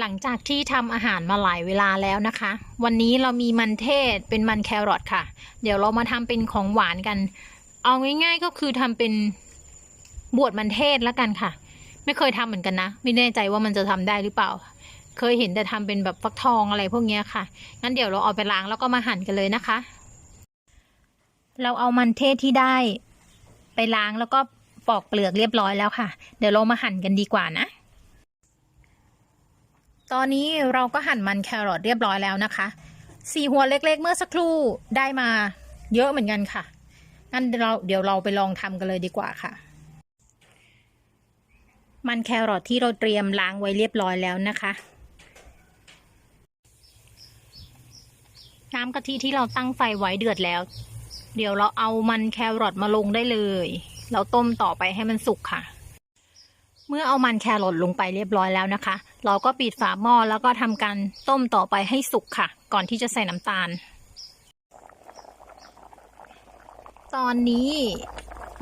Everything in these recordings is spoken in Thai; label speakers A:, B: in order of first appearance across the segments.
A: หลังจากที่ทำอาหารมาหลายเวลาแล้วนะคะ วันนี้เรามีมันเทศเป็นมันแครอทค่ะ เดี๋ยวเรามาทำเป็นของหวานกัน เอาง่ายๆก็คือทำเป็นบวชมันเทศแล้วกันค่ะ ไม่เคยทำเหมือนกันนะ ไม่แน่ใจว่ามันจะทำได้หรือเปล่า เคยเห็นแต่ทำเป็นแบบฟักทองอะไรพวกนี้ค่ะ งั้นเดี๋ยวเราเอาไปล้างแล้วก็มาหั่นกันเลยนะคะ เราเอามันเทศที่ได้ ไปล้างแล้วก็ปอกเปลือกเรียบร้อยแล้วค่ะ เดี๋ยวเรามาหั่นกันดีกว่านะ ตอนนี้เราก็หั่นมันแครอทเรียบร้อยแล้วนะคะสี่หัวเล็ก ๆ เมื่อสักครู่ได้มาเยอะเหมือนกันค่ะงั้นเราเดี๋ยวเราไปลองทำกันเลยดีกว่าค่ะ มันแครอทที่เราเตรียมล้างไว้เรียบร้อยแล้วนะคะ น้ำกะทิที่เราตั้งไฟไว้เดือดแล้ว เดี๋ยวเราเอามันแครอทมาลงได้เลย เราต้มต่อไปให้มันสุกค่ะ เมื่อเอามันแครอทลงไปเรียบร้อยแล้วนะคะ เราก็ปิดฝาหม้อแล้วก็ทำการต้มต่อไปให้สุกค่ะ ก่อนที่จะใส่น้ำตาล ตอนนี้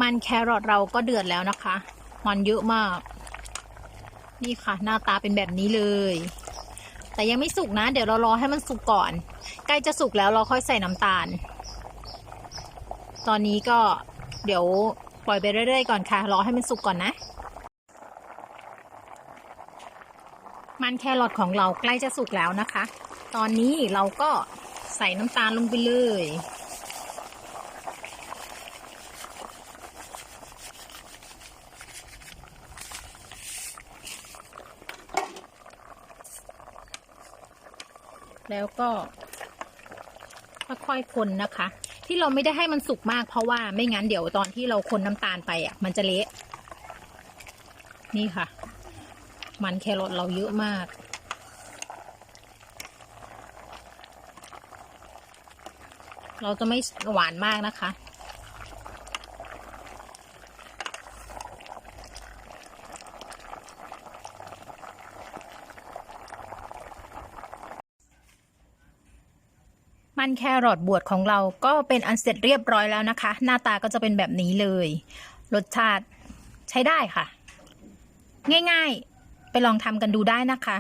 A: มันแครอทเราก็เดือดแล้วนะคะ มันเยอะมาก นี่ค่ะ หน้าตาเป็นแบบนี้เลย แต่ยังไม่สุกนะ เดี๋ยวเรารอให้มันสุกก่อน ใกล้จะสุกแล้วเราค่อยใส่น้ำตาล ตอนนี้ก็เดี๋ยวปล่อยไปเรื่อยๆก่อนค่ะ รอให้มันสุกก่อนนะ มันแครอทของเราใกล้จะสุกแล้วนะคะ ตอนนี้เราก็ใส่น้ำตาลลงไปเลย แล้วก็ค่อยๆคนนะคะ ที่เราไม่ได้ให้มันสุกมากเพราะว่าไม่งั้นเดี๋ยวตอนที่เราคนน้ำตาลไปอะ มันจะเละ นี่ค่ะ มันแครอทเราเยอะมาก เราจะไม่หวานมากนะคะ มันแครอทบวชของเราก็เป็นอันเสร็จเรียบร้อยแล้วนะคะ หน้าตาก็จะเป็นแบบนี้เลย รสชาติใช้ได้ค่ะ ง่าย ๆ ลองทำกันดูได้นะคะ